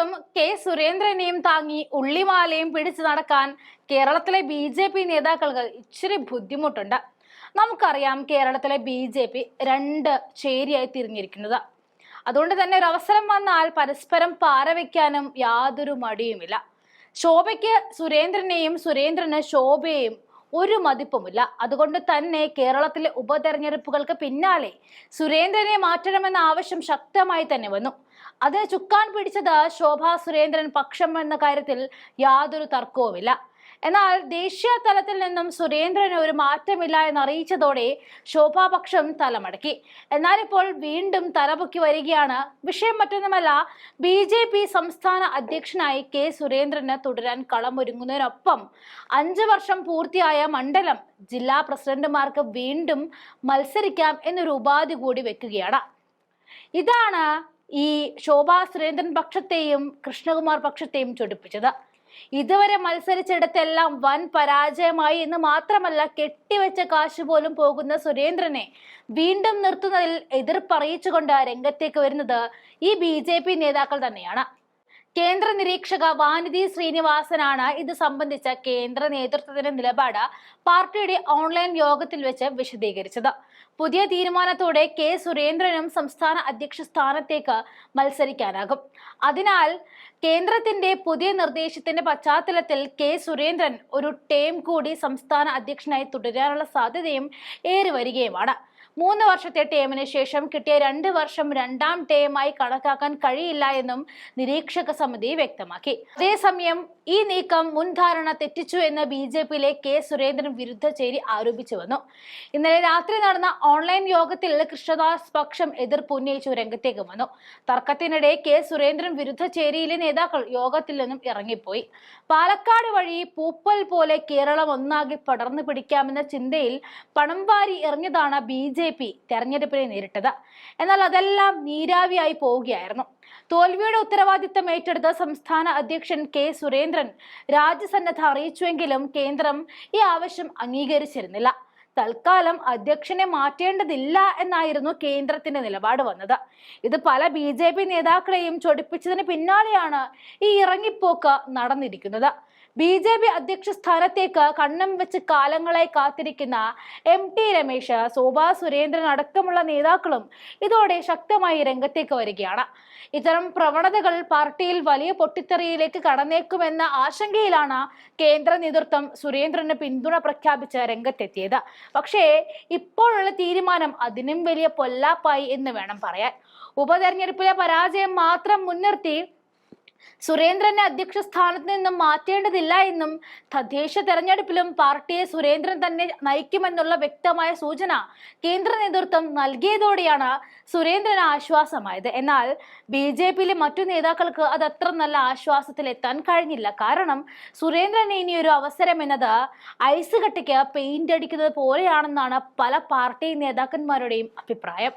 ഭാഗത്തും കെ സുരേന്ദ്രനെയും താങ്ങി ഉള്ളിമാലയും പിടിച്ചു നടക്കാൻ കേരളത്തിലെ ബി ജെ പി നേതാക്കൾക്ക് ഇച്ചിരി ബുദ്ധിമുട്ടുണ്ട്. നമുക്കറിയാം കേരളത്തിലെ ബി ജെ പി രണ്ട് ചേരിയായി തിരിഞ്ഞിരിക്കുന്നത്. അതുകൊണ്ട് തന്നെ ഒരു അവസരം വന്നാൽ പരസ്പരം പാരവയ്ക്കാനും യാതൊരു മടിയുമില്ല. ശോഭയ്ക്ക് സുരേന്ദ്രനെയും സുരേന്ദ്രന് ശോഭയെയും ഒരു മതിപ്പുമില്ല. അതുകൊണ്ട് തന്നെ കേരളത്തിലെ ഉപതെരഞ്ഞെടുപ്പുകൾക്ക് പിന്നാലെ സുരേന്ദ്രനെ മാറ്റണമെന്ന ആവശ്യം ശക്തമായി തന്നെ വന്നു. അതിന് ചുക്കാൻ പിടിച്ചത് ശോഭാ സുരേന്ദ്രൻ പക്ഷം എന്ന കാര്യത്തിൽ യാതൊരു തർക്കവുമില്ല. എന്നാൽ ദേശീയ തലത്തിൽ നിന്നും സുരേന്ദ്രന് ഒരു മാറ്റമില്ല എന്ന് അറിയിച്ചതോടെ ശോഭാപക്ഷം തലമടക്കി. എന്നാൽ ഇപ്പോൾ വീണ്ടും തലപൊക്കി വരികയാണ്. വിഷയം മറ്റൊന്നുമല്ല ബി ജെ പി സംസ്ഥാന അധ്യക്ഷനായി കെ സുരേന്ദ്രന് തുടരാൻ കളമൊരുങ്ങുന്നതിനൊപ്പം അഞ്ച് വർഷം പൂർത്തിയായ മണ്ഡലം ജില്ലാ പ്രസിഡന്റുമാർക്ക് വീണ്ടും മത്സരിക്കാം എന്നൊരു ഉപാധി കൂടി വെക്കുകയാണ്. ഇതാണ് ഈ ശോഭാ സുരേന്ദ്രൻ പക്ഷത്തെയും കൃഷ്ണകുമാർ പക്ഷത്തെയും ചൊടിപ്പിച്ചത്. ഇതുവരെ മത്സരിച്ചിടത്തെല്ലാം വൻ പരാജയമായി എന്ന് മാത്രമല്ല കെട്ടിവെച്ച കാശ് പോലും പോകുന്ന സുരേന്ദ്രനെ വീണ്ടും നിർത്തുന്നതിൽ എതിർപ്പറിയിച്ചുകൊണ്ട് രംഗത്തേക്ക് വരുന്നത് ഈ ബി നേതാക്കൾ തന്നെയാണ്. കേന്ദ്ര നിരീക്ഷക വാനിധി ശ്രീനിവാസനാണ് ഇത് സംബന്ധിച്ച കേന്ദ്ര നേതൃത്വത്തിന്റെ നിലപാട് പാർട്ടിയുടെ ഓൺലൈൻ യോഗത്തിൽ വെച്ച് വിശദീകരിച്ചത്. പുതിയ തീരുമാനത്തോടെ കെ സുരേന്ദ്രനും സംസ്ഥാന അധ്യക്ഷ സ്ഥാനത്തേക്ക് മത്സരിക്കാനാകും. അതിനാൽ കേന്ദ്രത്തിന്റെ പുതിയ നിർദ്ദേശത്തിന്റെ പശ്ചാത്തലത്തിൽ കെ സുരേന്ദ്രൻ ഒരു ടേം കൂടി സംസ്ഥാന അധ്യക്ഷനായി തുടരാനുള്ള സാധ്യതയും ഏറി വരികയുമാണ് മൂന്ന് വർഷത്തെ ടേമിന് ശേഷം കിട്ടിയ രണ്ട് വർഷം രണ്ടാം ടേമായി കണക്കാക്കാൻ കഴിയില്ല എന്നും നിരീക്ഷക സമിതി വ്യക്തമാക്കി. അതേസമയം ഈ നീക്കം മുൻധാരണ തെറ്റിച്ചു എന്ന് ബി ജെ പിയിലെ കെ സുരേന്ദ്രൻ വിരുദ്ധ ചേരി ആരോപിച്ചു വന്നു. ഇന്നലെ രാത്രി നടന്ന ഓൺലൈൻ യോഗത്തിൽ കൃഷ്ണദാസ് പക്ഷം എതിർപ്പ് ഉന്നയിച്ചു രംഗത്തേക്ക് വന്നു. തർക്കത്തിനിടെ കെ സുരേന്ദ്രൻ വിരുദ്ധ ചേരിയിലെ നേതാക്കൾ യോഗത്തിൽ നിന്നും ഇറങ്ങിപ്പോയി. പാലക്കാട് വഴി പൂപ്പൽ പോലെ കേരളം ഒന്നാകെ പടർന്നു പിടിക്കാമെന്ന ചിന്തയിൽ പണം വാരി എറിഞ്ഞതാണ് ബി ജെ പി തെരഞ്ഞെടുപ്പിനെ നേരിട്ടത്. എന്നാൽ അതെല്ലാം നീരാവിയായി പോവുകയായിരുന്നു. തോൽവിയുടെ ഉത്തരവാദിത്തം ഏറ്റെടുത്ത സംസ്ഥാന അധ്യക്ഷൻ കെ സുരേന്ദ്രൻ രാജ്യസന്നദ്ധ അറിയിച്ചുവെങ്കിലും കേന്ദ്രം ഈ ആവശ്യം അംഗീകരിച്ചിരുന്നില്ല. തൽക്കാലം അധ്യക്ഷനെ മാറ്റേണ്ടതില്ല എന്നായിരുന്നു കേന്ദ്രത്തിന്റെ നിലപാട് വന്നത്. ഇത് പല ബി ജെ പി നേതാക്കളെയും ചൊടിപ്പിച്ചതിന് പിന്നാലെയാണ് ഈ ഇറങ്ങിപ്പോക്ക് നടന്നിരിക്കുന്നത്. ബി ജെ പി അധ്യക്ഷ സ്ഥാനത്തേക്ക് കണ്ണം വെച്ച് കാലങ്ങളായി കാത്തിരിക്കുന്ന എം ടി രമേശ് ശോഭാ സുരേന്ദ്രൻ അടക്കമുള്ള നേതാക്കളും ഇതോടെ ശക്തമായി രംഗത്തേക്ക് വരികയാണ്. ഇത്തരം പ്രവണതകൾ പാർട്ടിയിൽ വലിയ പൊട്ടിത്തെറിയിലേക്ക് കടന്നേക്കുമെന്ന ആശങ്കയിലാണ് കേന്ദ്ര നേതൃത്വം സുരേന്ദ്രന് പിന്തുണ പ്രഖ്യാപിച്ച് രംഗത്തെത്തിയത്. പക്ഷേ ഇപ്പോഴുള്ള തീരുമാനം അതിനും വലിയ പൊല്ലാപ്പായി എന്ന് വേണം പറയാൻ. ഉപതെരഞ്ഞെടുപ്പിലെ പരാജയം മാത്രം മുൻനിർത്തി സുരേന്ദ്രനെ അധ്യക്ഷ സ്ഥാനത്ത് നിന്നും മാറ്റേണ്ടതില്ല എന്നും തദ്ദേശ തെരഞ്ഞെടുപ്പിലും പാർട്ടിയെ സുരേന്ദ്രൻ തന്നെ നയിക്കുമെന്നുള്ള വ്യക്തമായ സൂചന കേന്ദ്ര നേതൃത്വം നൽകിയതോടെയാണ് സുരേന്ദ്രൻ ആശ്വാസമായത്. എന്നാൽ ബി ജെ പിയിലെ മറ്റു നേതാക്കൾക്ക് അത് അത്ര നല്ല ആശ്വാസത്തിൽ എത്താൻ കഴിഞ്ഞില്ല. കാരണം സുരേന്ദ്രന് ഇനി ഒരു അവസരം എന്നത് ഐസ് കട്ടയ്ക്ക് പെയിന്റ് അടിക്കുന്നത് പോലെയാണെന്നാണ് പല പാർട്ടി നേതാക്കന്മാരുടെയും അഭിപ്രായം.